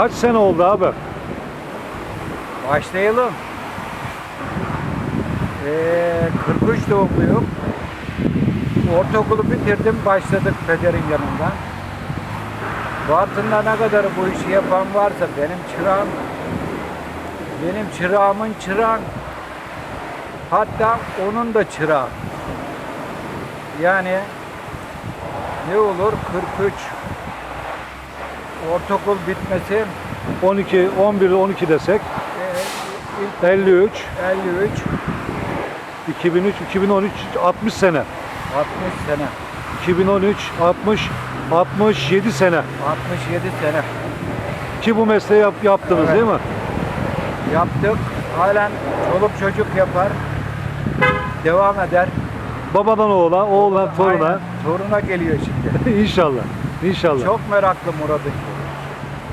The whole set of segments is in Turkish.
Kaç sene oldu abi? Başlayalım. Ee, 43 doğumluyum. Ortaokulu bitirdim, başladık pederin yanında. Bartın'da ne kadar bu işi yapan varsa benim çırağım, benim çırağımın çırağım, hatta onun da çırağı. Yani ne olur 43 ortaokul bitmesi 12, 11, 12 desek. e, ilk 53, 53 2003, 2013, 60 sene. 60 sene. 2013, 60, 67 sene. 67 sene Ki bu mesleği yap, yaptınız Evet. değil mi? yaptık. Halen çoluk çocuk yapar. Devam eder. Babadan oğula, oğlan toruna. Aynen, Toruna geliyor şimdi. İnşallah. İnşallah. Çok meraklı Murat'ın.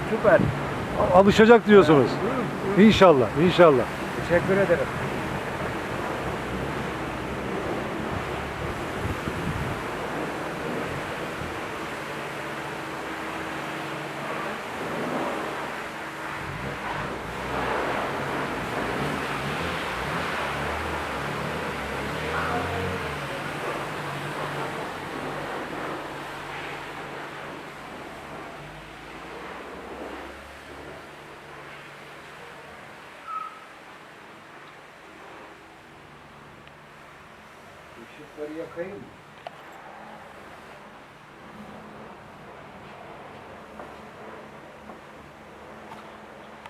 Süper. Alışacak diyorsunuz. İnşallah, inşallah. Teşekkür ederim. Işıkları yakayım mı?